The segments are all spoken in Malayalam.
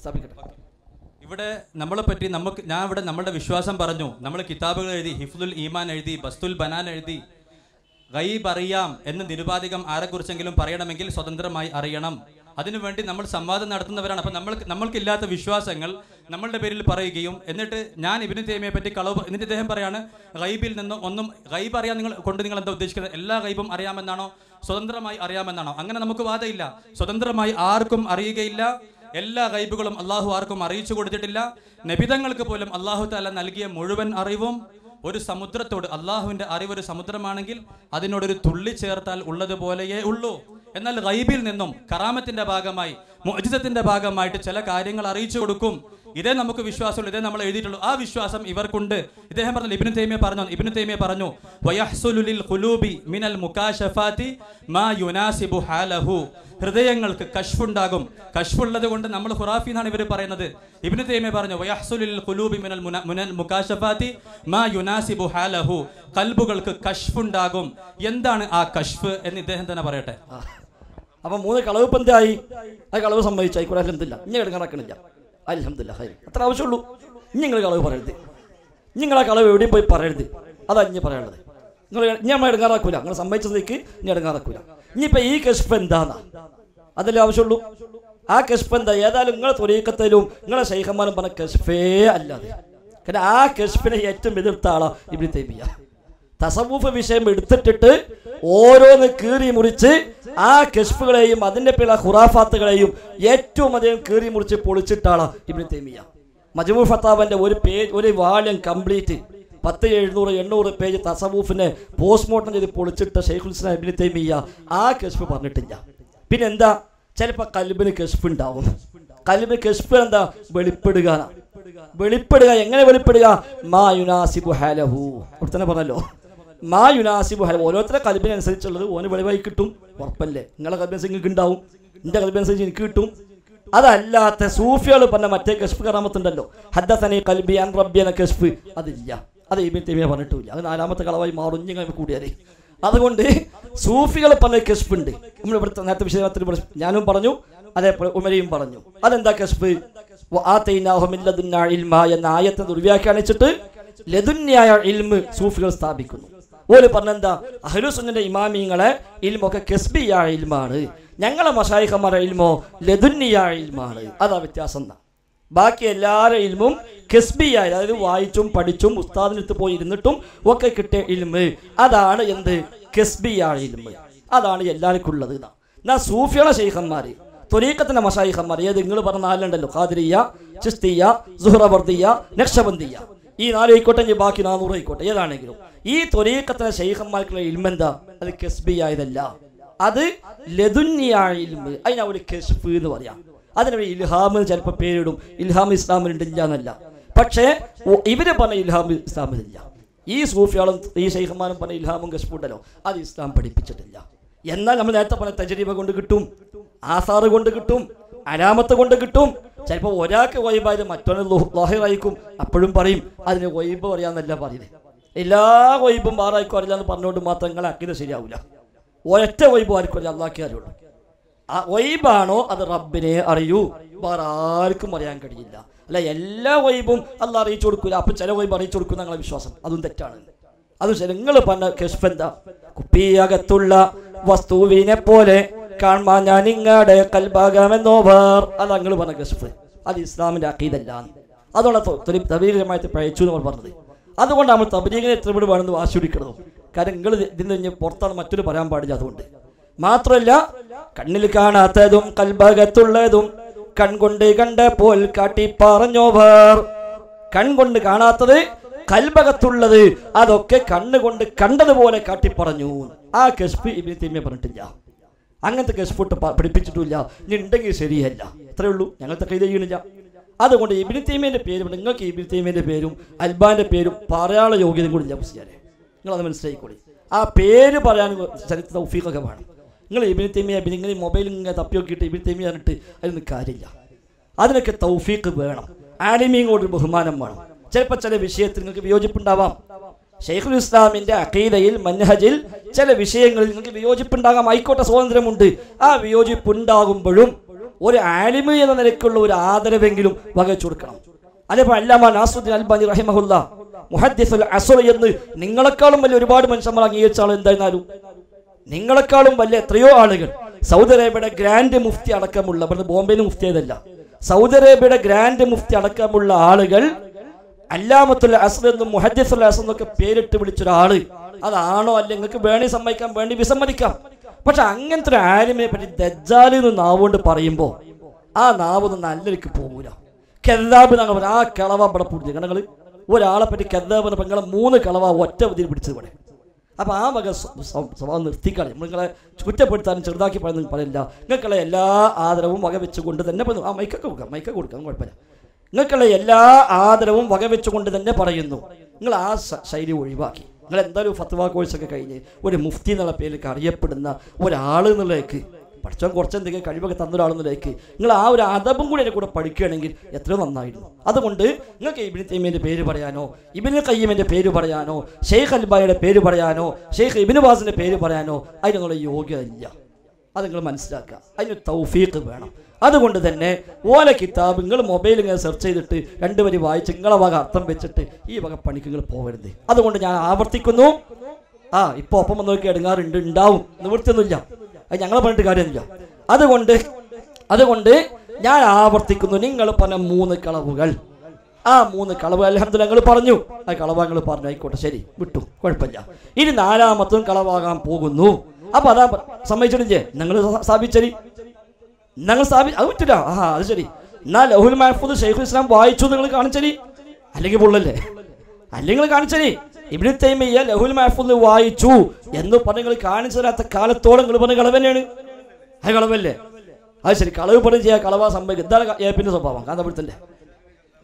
സ്ഥാപിക്കട്ടെ. ഇവിടെ നമ്മളെ പറ്റി നമുക്ക് ഞാൻ ഇവിടെ നമ്മുടെ വിശ്വാസം പറഞ്ഞു. നമ്മൾ കിതാബുകൾ എഴുതി ഹിഫുൽ ഈമാൻ എഴുതി ബസ്തുൽ ബനാൻ എഴുതി. ഗൈബ് അറിയാം എന്ന് നിരുപാധികം ആരെക്കുറിച്ചെങ്കിലും പറയണമെങ്കിൽ സ്വതന്ത്രമായി അറിയണം. അതിനുവേണ്ടി നമ്മൾ സംവാദം നടത്തുന്നവരാണ്. അപ്പം നമ്മൾ നമ്മൾക്കില്ലാത്ത വിശ്വാസങ്ങൾ നമ്മളുടെ പേരിൽ പറയുകയും എന്നിട്ട് ഞാൻ ഇബിന് തേമിയെ പറ്റി കളവ് എന്നിട്ട് ഇദ്ദേഹം പറയാണ് ഗൈബിൽ നിന്ന് ഒന്നും ഗൈബ് അറിയാൻ നിങ്ങൾ കൊണ്ട് നിങ്ങൾ എന്താ ഉദ്ദേശിക്കുന്നത്? എല്ലാ ഗൈബും അറിയാമെന്നാണോ? സ്വതന്ത്രമായി അറിയാമെന്നാണോ? അങ്ങനെ നമുക്ക് വാദമില്ല സ്വതന്ത്രമായി ആർക്കും അറിയുകയില്ല. എല്ലാ ഗൈബുകളും അള്ളാഹു ആർക്കും അറിയിച്ചു കൊടുത്തിട്ടില്ല. നബിതങ്ങൾക്ക് പോലും അള്ളാഹു താല നൽകിയ മുഴുവൻ അറിവും ഒരു സമുദ്രത്തോട് അള്ളാഹുവിന്റെ അറിവ് ഒരു സമുദ്രമാണെങ്കിൽ അതിനോടൊരു തുള്ളി ചേർത്താൽ ഉള്ളതുപോലെയേ ഉള്ളൂ. എന്നാൽ റൈബിൽ നിന്നും കറാമത്തിന്റെ ഭാഗമായി മോചിതത്തിന്റെ ഭാഗമായിട്ട് ചില കാര്യങ്ങൾ അറിയിച്ചു കൊടുക്കും. ഇതേ നമുക്ക് വിശ്വാസമുള്ളൂ ഇതേ നമ്മൾ എഴുതിയിട്ടുള്ളൂ. ആ വിശ്വാസം ഇവർക്കുണ്ട്. ഇദ്ദേഹം പറഞ്ഞു ഇബ്നു തൈമിയ പറഞ്ഞു ഇബ്നു തൈമിയ പറഞ്ഞു വയഹ്സുലുലിൽ ഖുലൂബി മിനൽ മുകാശഫാതി മാ യുനാസിബു ഹാലഹു. ഹൃദയങ്ങൾക്ക് കഷ്ഫുണ്ടാകും. കഷ്ഫുള്ളത് കൊണ്ട് നമ്മൾ ഖുറാഫി എന്നാണ് ഇവർ പറയുന്നത്. ഇബ്നു തൈമിയ പറഞ്ഞു വയഹ്സുലു ഖുലൂബി മിനൽ മുനൽ മുകാശഫാതി മാ യുനാസിബു ഹാലഹു. കൽബുകൾക്ക് കഷ്ഫുണ്ടാകും. എന്താണ് ആ കഷ്ഫ് എന്ന് ഇദ്ദേഹം തന്നെ പറയട്ടെ. അപ്പം മൂന്ന് കളവ് പന്തായി ആ കളവ് സംഭവിച്ചായി ആയിക്കോട്ടെ അലഹമില്ല ഇനി കിടക്കണക്കണില്ല അലഹമില്ല ഹൈ അത്ര ആവശ്യമുള്ളൂ. ഇനി നിങ്ങൾ കളവ് പറയരുത്. നിങ്ങൾ ആ കളവ് എവിടെയും പോയി പറയരുത്. അതാ ഇനി പറയാനുള്ളത്. നിങ്ങൾ ഇനി നമ്മൾ എടുക്കാറാക്കൂല നിങ്ങൾ സംഭവിച്ചതേക്ക് ഇനി എടുക്കാറാക്കൂല ഇനിയിപ്പോൾ ഈ കശിപ്പ് എന്താന്നാ? അതല്ലേ ആവശ്യമുള്ളൂ? ആ കശിപ്പ് എന്താ? ഏതായാലും നിങ്ങളെ തൊരീക്കത്തിലും നിങ്ങളെ ശൈഖന്മാരും പറഞ്ഞ കഷ്പേ അല്ലാതെ. കാരണം ആ കശിപ്പിനെ ഏറ്റവും എതിർത്ത ആളാ ഇവിടെ തൈമിയ തസവൂഫ് വിഷയം എടുത്തിട്ടിട്ട് ഓരോന്ന് കീറി മുറിച്ച് ആ കെഷ്ഫുകളെയും അതിന്റെ പിള്ള ഖുറാഫാത്തുകളെയും ഏറ്റവും അധികം കീറി മുറിച്ച് പൊളിച്ചിട്ടാണ് ഇബ്നു തേമിയ മജ്മൂ ഫത്താബിന്റെ ഒരു പേജ് ഒരു വാള്യം കംപ്ലീറ്റ് പത്ത് എഴുന്നൂറ് എണ്ണൂറ് പേജ് തസവൂഫിനെ പോസ്റ്റ്മോർട്ടം ചെയ്ത് പൊളിച്ചിട്ട ഷെയ്ഖുൽ ഇസ്ലാം ഇബ്നു തേമിയ ആ കെഷ്ഫ് പറഞ്ഞിട്ടില്ല. പിന്നെ എന്താ ചിലപ്പോൾ കൽബിന് കെഷ്ഫ് ഉണ്ടാവും. കൽബിന് കെഷ്ഫ് എന്താ? വെളിപ്പെടുക. വെളിപ്പെടുക എങ്ങനെ വെളിപ്പെടുക? മാ യുനാസിബു ഹാലഹു. അവിടെ തന്നെ പറഞ്ഞല്ലോ. മാ യുനാസിബു ഹാല. ഓരോരുത്തരുടെ കൽബിനനുസരിച്ചുള്ളത് ഓന് വെളിവായി കിട്ടും. ഉറപ്പല്ലേ? നിങ്ങളെ കൽബനുസരിച്ച് നിങ്ങൾക്ക് ഉണ്ടാവും എന്റെ കൽബനുസരിച്ച് എനിക്ക് കിട്ടും. അതല്ലാത്ത സൂഫികൾ പറഞ്ഞ മറ്റേ കഷ്ഫ് കറാമത്തുണ്ടല്ലോ. ഹദ്ദസനെ കൽബി അൻ റബ്ബിയന കഷ്ഫ്. അതില്ല. അത് ഇബിൻ പറഞ്ഞിട്ടില്ല അത് നാലാമത്തെ കളവായി മാറും. ഞങ്ങൾ കൂടിയാലേ. അതുകൊണ്ട് സൂഫികൾ പറഞ്ഞ കഷ്ഫ് ഉണ്ട്. നമ്മൾ ഇവിടുത്തെ നേരത്തെ വിശദത്തിൽ ഞാനും പറഞ്ഞു അതേപോലെ ഉമരയും പറഞ്ഞു. അതെന്താ കഷ്ഫ്? എന്ന ആയത്തെ ദുർവ്യാഖ്യാനിച്ചിട്ട് ലതുന്യായ ഇൽമ് സൂഫികൾ സ്ഥാപിക്കുന്നു. ഓര് പറഞ്ഞെന്താ? അഹ്ലുസുന്നിന്റെ ഇമാമിങ്ങളെ ഇൽമൊക്കെ കെസ്ബിയായ ഇൽമാണ്. ഞങ്ങളെ മഷായിഖമാരെ ഇൽമോ ലതുന്നിയായ ഇൽമാണ്. അതാ വ്യത്യാസം എന്താ? ബാക്കി എല്ലാവരുടെ ഇൽമും കെസ്ബിയായ അതായത് വായിച്ചും പഠിച്ചും ഉസ്താദിനടുത്ത് പോയി ഇരുന്നിട്ടും ഒക്കെ കിട്ടിയ ഇൽമ്. അതാണ് എന്ത്? കെസ്ബിയായ ഇൽമ്. അതാണ് എല്ലാവർക്കും ഉള്ളത് എന്നാ സൂഫിയുടെ ശൈഖന്മാര് തൊലീക്കത്തിന്റെ മഷായിഖന്മാർ ഏത് നിങ്ങൾ പറഞ്ഞ നാലുണ്ടല്ലോ ഖാദിരിയ ചിസ്തിയ സുഹ്റവർദിയ നക്ഷബന്ദിയ ഈ നാലായിക്കോട്ടെ ബാക്കി നാനൂറ് ആയിക്കോട്ടെ ഏതാണെങ്കിലും. ഈ തൊരീക്കത്തിലെ ശൈഖന്മാർക്കുള്ള ഇൽമെന്താ? അത് കെസ്ബി ആയതല്ല. അത് ലതുന്യായ ഇൽമ്. അതിനാ ഒരു കെസ്ഫ് എന്ന് പറയാം. അതിനൊരു ഇൽഹാമ് ചിലപ്പോൾ പേരിടും. ഇൽഹാം ഇസ്ലാമിലുണ്ടില്ല എന്നല്ല. പക്ഷേ ഇവർ പറഞ്ഞ ഇൽഹാം ഇസ്ലാമിലില്ല. ഈ സൂഫിയാളും ഈ ശൈഖന്മാരും പറഞ്ഞ ഇൽഹാമും കെസ്ബ് ഉണ്ടല്ലോ. അത് ഇസ്ലാം പഠിപ്പിച്ചിട്ടില്ല. എന്നാൽ നമ്മൾ നേരത്തെ പറഞ്ഞ തജരീബ കൊണ്ട് കിട്ടും ആസാറ് കൊണ്ട് കിട്ടും അനാമത്ത് കൊണ്ട് കിട്ടും. ചിലപ്പോൾ ഒരാൾക്ക് വൈബായത് മറ്റൊന്ന് ലോഹിറായിക്കും. അപ്പോഴും പറയും അതിന് വൈബ് പറയാന്നല്ല പറയുന്നത്. എല്ലാ വൈബും ആറായിക്കും അറിയില്ല എന്ന് പറഞ്ഞുകൊണ്ട് മാത്രം നിങ്ങളെ അക്കിത് ശരിയാവില്ല ഒരൊറ്റ വൈബ് ആർക്കും അറിയാം അള്ളാഹ്ക്കേ അറിയുള്ളൂ ആ വൈബാണോ അത് റബ്ബിനെ അറിയൂ. വേറെ ആർക്കും അറിയാൻ കഴിയില്ല. അല്ല എല്ലാ വൈബും അല്ല അറിയിച്ചു കൊടുക്കൂല. അപ്പൊ ചില വൈബ് അറിയിച്ചു കൊടുക്കുന്ന ഞങ്ങളെ വിശ്വാസം. അതും തെറ്റാണ്. അത് നിങ്ങൾ പറഞ്ഞ കെഷ്ഫ് എന്താ? കുപ്പിയകത്തുള്ള വസ്തുവിനെ പോലെ കാണാൻ ഞാൻ ഇങ്ങടെ കൽഭാഗമെന്നോവർ. അത് നിങ്ങൾ പറഞ്ഞ കെഷ്ഫ്. അത് ഇസ്ലാമിന്റെ അക്കീതല്ല അതോടൊപ്പം തബീരമായിട്ട് പഴച്ചു എന്ന് പറഞ്ഞത്. അതുകൊണ്ട് നമ്മൾ തബലീഗിനെ എത്ര വീട് വേണമെന്ന് വാശി പിടിക്കണതും കാരണം നിങ്ങൾ ഇതിൽ നിന്ന് പുറത്താണ് മറ്റൊരു പറയാൻ പാടില്ല അതുകൊണ്ട്. മാത്രമല്ല കണ്ണിൽ കാണാത്തതും കൽഭാഗത്തുള്ളതും കൺകൊണ്ട് കണ്ടപ്പോൾ കാട്ടി പറഞ്ഞോവർ കൺകൊണ്ട് കാണാത്തത് കൽഭകത്തുള്ളത് അതൊക്കെ കണ്ണുകൊണ്ട് കണ്ടതുപോലെ കാട്ടി പറഞ്ഞു ആ കെസ്പ് ഇബിന് തീമിയ പറഞ്ഞിട്ടില്ല. അങ്ങനത്തെ കെസ്ഫോട്ട് പഠിപ്പിച്ചിട്ടില്ല ഇനി ഉണ്ടെങ്കിൽ ശരിയല്ല. അത്രേ ഉള്ളൂ. ഞങ്ങൾക്ക് കൈ ചെയ്യണില്ല അതുകൊണ്ട് ഇബിന് തീമേന്റെ പേരും നിങ്ങൾക്ക് ഇബിന് പേരും അൽബാന്റെ പേരും പറയാനുള്ള യോഗ്യതയും കൂടി ഇല്ല മുസ്ലിയാരെ. നിങ്ങളത് മനസ്സിലായിക്കോളി. ആ പേര് പറയാൻ ചരിത്ര തൗഫീഖൊക്കെ വേണം. നിങ്ങൾ ഇബിന് തീമിയ നിങ്ങൾ മൊബൈൽ ഇങ്ങനെ തപ്പി നോക്കിയിട്ട് ഇബിന് പറഞ്ഞിട്ട് അതിനൊന്നും കാര്യമില്ല. അതിനൊക്കെ തൗഫീഖ് വേണം. ആലിമീങ്ങോട് ബഹുമാനം വേണം. ചിലപ്പോൾ ചില വിഷയത്തിൽ നിങ്ങൾക്ക് വിയോജിപ്പുണ്ടാവാം. ഷെയ്ഖുൽ ഇസ്ലാമിന്റെ അഖീദയിൽ മൻഹജിൽ ചില വിഷയങ്ങളിൽ നിങ്ങൾക്ക് വിയോജിപ്പുണ്ടാകാം. ആയിക്കോട്ടെ സ്വാതന്ത്ര്യമുണ്ട്. ആ വിയോജിപ്പുണ്ടാകുമ്പോഴും ഒരു ആലിമ എന്ന നിലയ്ക്കുള്ള ഒരു ആദരവെങ്കിലും വകച്ചു കൊടുക്കണം. അതേപോലെ അല്ലാമ അൽബാനി എന്ന് നിങ്ങളെക്കാളും വലിയ ഒരുപാട് മനുഷ്യന്മാർ അംഗീകരിച്ച ആൾ എന്തായിരുന്നാലും നിങ്ങളെക്കാളും വലിയ എത്രയോ ആളുകൾ സൗദി അറേബ്യയുടെ ഗ്രാൻഡ് മുഫ്തി അടക്കമുള്ള ഇവിടെ ബോംബെയിൽ മുഫ്തി ആയതല്ല സൗദി അറേബ്യയുടെ ഗ്രാൻഡ് മുഫ്തി അടക്കമുള്ള ആളുകൾ അല്ലാമത്തുൽ അസർ എന്നും മുഹദ്ദിസുൽ അസർ എന്നൊക്കെ പേരിട്ട് വിളിച്ചൊരാൾ. അതാണോ അല്ലെങ്കിൽ നിങ്ങൾക്ക് വേണി സമ്മതിക്കാം വേണ്ടി വിസമ്മതിക്കാം. പക്ഷെ അങ്ങനത്തെ ഒരു ആലിമിനെ പറ്റി ദജ്ജാലി എന്ന് നാവുകൊണ്ട് പറയുമ്പോ ആ നാവ് ഒന്ന് നല്ലൊരിക്ക് പോകൂല. എന്നാണ് പറയുന്നത് ആ കിളവ ഇവിടെ പിടിച്ചത് കണ്ടങ്ങൾ ഒരാളെ പറ്റി കെല്ലാബ് എന്ന് മൂന്ന് കിളവ ഒറ്റ വിധിയിൽ പിടിച്ചത് ഇവിടെ. അപ്പൊ ആ വക സ്വ- സ്വ- സ്വഭാവം നിർത്തിക്കളയും. നിങ്ങളെ കുറ്റപ്പെടുത്താനും ചെറുതാക്കി പറയുന്നത് പറയില്ല. നിങ്ങൾക്കുള്ള എല്ലാ ആദരവും വകവെച്ചുകൊണ്ട് തന്നെ പറയുന്നു. ആ മൈക്കൊക്കെ കൊടുക്കാം. മൈക്കൊക്കെ കൊടുക്കാം. കുഴപ്പമില്ല. നിങ്ങൾക്കുള്ള എല്ലാ ആദരവും വകവെച്ചുകൊണ്ട് തന്നെ പറയുന്നു. നിങ്ങൾ ആ ശൈലി ഒഴിവാക്കി. നിങ്ങൾ എന്തായാലും ഫത്വ കോഴ്സൊക്കെ കഴിഞ്ഞ് ഒരു മുഫ്തി എന്നുള്ള പേരിലേക്ക് അറിയപ്പെടുന്ന ഒരാൾ എന്നുള്ളതിലേക്ക് പഠിച്ചാൽ കുറച്ച് എന്തെങ്കിലും കഴിവൊക്കെ തന്ന ഒരാളെന്നിലേക്ക് നിങ്ങൾ ആ ഒരു അദബും കൂടി എന്റെ കൂടെ പഠിക്കുകയാണെങ്കിൽ എത്രയോ നന്നായിരുന്നു. അതുകൊണ്ട് നിങ്ങൾക്ക് ഇബിൻ തൈമിന്റെ പേര് പറയാനോ ഇബിൻ കയ്യമിന്റെ പേര് പറയാനോ ഷെയ്ഖ് അൽബായുടെ പേര് പറയാനോ ഷെയ്ഖ് ഇബിൻ ബാസിന്റെ പേര് പറയാനോ അതിനുള്ള യോഗ്യത ഇല്ല അത് നിങ്ങൾ മനസ്സിലാക്കുക. അതിന് തൗഫീഖ് വേണം. അതുകൊണ്ട് തന്നെ ഓല കിതാബ് നിങ്ങൾ മൊബൈൽ ഇങ്ങനെ സെർച്ച് ചെയ്തിട്ട് രണ്ട് വരി വായിച്ച് നിങ്ങളെ വക അർത്ഥം വെച്ചിട്ട് ഈ വക പണിക്ക് നിങ്ങൾ പോകരുത് അതുകൊണ്ട് ഞാൻ ആവർത്തിക്കുന്നു. ആ ഇപ്പൊ ഒപ്പം വന്ന് നോക്കി എടുങ്ങാറുണ്ട് ഉണ്ടാവും. നിവൃത്തിയൊന്നുമില്ല. അത് ഞങ്ങളെ പറഞ്ഞിട്ട് കാര്യമൊന്നുമില്ല. അതുകൊണ്ട് അതുകൊണ്ട് ഞാൻ ആവർത്തിക്കുന്നു. നിങ്ങൾ പറഞ്ഞ മൂന്ന് കളവുകൾ. ആ മൂന്ന് കളവ് അലഹമ്മദ് ഞങ്ങൾ പറഞ്ഞു. ആ കളവ് ഞങ്ങൾ പറഞ്ഞു. ആയിക്കോട്ടെ ശരി. വിട്ടു. കുഴപ്പമില്ല. ഇനി നാലാമത്തും കളവാകാൻ പോകുന്നു. അപ്പൊ അതാ സമ്മതിച്ചിട്ടില്ലേ? നിങ്ങൾ സ്ഥാപിച്ചരി ഞങ്ങൾ സ്ഥാപി അത് പറ്റില്ല. ആ അത് ശരി. എന്നാ ലഹുൽ മഹഫൂദ് ഷെയ്ഖുൽ ഇസ്ലാം വായിച്ചു നിങ്ങൾ കാണിച്ചരി അല്ലെങ്കിൽ പൊള്ളല്ലേ? അല്ലെങ്കിൽ കാണിച്ചരി ഇബ്നു തൈമിയ ലഹുൽ മഹഫൂദ് വായിച്ചു എന്ന് പറഞ്ഞ് നിങ്ങൾ കാണിച്ചു തരാത്ത കാലത്തോളം നിങ്ങൾ പറഞ്ഞ കളവ് തന്നെയാണ്. അത് കളവല്ലേ? അത് ശരി. കളവ് പറഞ്ഞു ചെയ്യാൻ കളവാ സംഭവിക്കും. എന്താണ് ഏപ്പിന്റെ സ്വഭാവം. കാന്തപുരത്തിന്റെ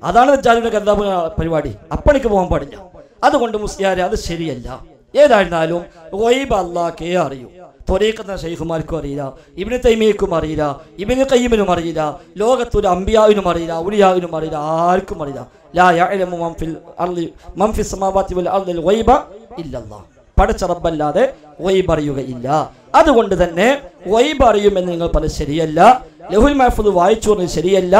അതാണ് ജാതിയുടെ കഥാപരിപാടി. പരിപാടി അപ്പണിക്ക് പോകാൻ പാടില്ല. അതുകൊണ്ട് മുസ്ലിയാരെ അത് ശരിയല്ല. ഏതായിരുന്നാലും ഒയ്ബ് അള്ളാഹ്ക്കേ അറിയൂ. തൊരീക്കുന്ന ഷെയ്ഖുമാർക്കും അറിയില്ല ഇബിന് തൈമിയക്കും അറിയില്ല ഇബിന് കയ്യമിനും അറിയില്ല ലോകത്തൊരു അമ്പിയാവിനും അറിയില്ല ഉലിയാവിനും അറിയില്ല ആർക്കും അറിയില്ല. ലാ യഅലമു മൻ ഫിൽ അർളി മൻ ഫിസ് വൽ ഗൈബ ഇല്ലല്ലാഹ് പടച്ച റബ്ബല്ലാതെ വൈബ് അറിയുകയില്ല. അതുകൊണ്ട് തന്നെ വൈബ് അറിയുമെന്ന് നിങ്ങൾ പറഞ്ഞത് ശരിയല്ല. ലഹുൽ മഹഫുദ് വായിച്ചു പറഞ്ഞത് ശരിയല്ല.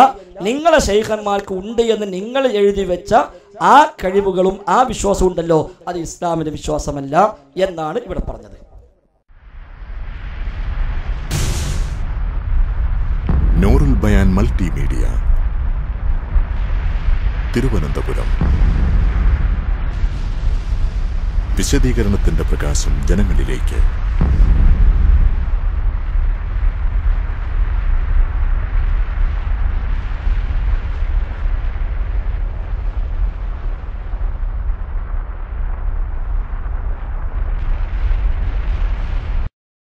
നിങ്ങളെ ശൈഖന്മാർക്ക് ഉണ്ട് എന്ന് നിങ്ങൾ എഴുതി വെച്ച ആ കഴിവുകളും ആ വിശ്വാസവും ഉണ്ടല്ലോ അത് ഇസ്ലാമിന്റെ വിശ്വാസമല്ല എന്നാണ് ഇവിടെ പറഞ്ഞത്. നൂറുൽ ബയാൻ മൾട്ടിമീഡിയ. തിരുവനന്തപുരം. വിശദീകരണത്തിന്റെ പ്രകാശം ജനങ്ങളിലേക്ക്.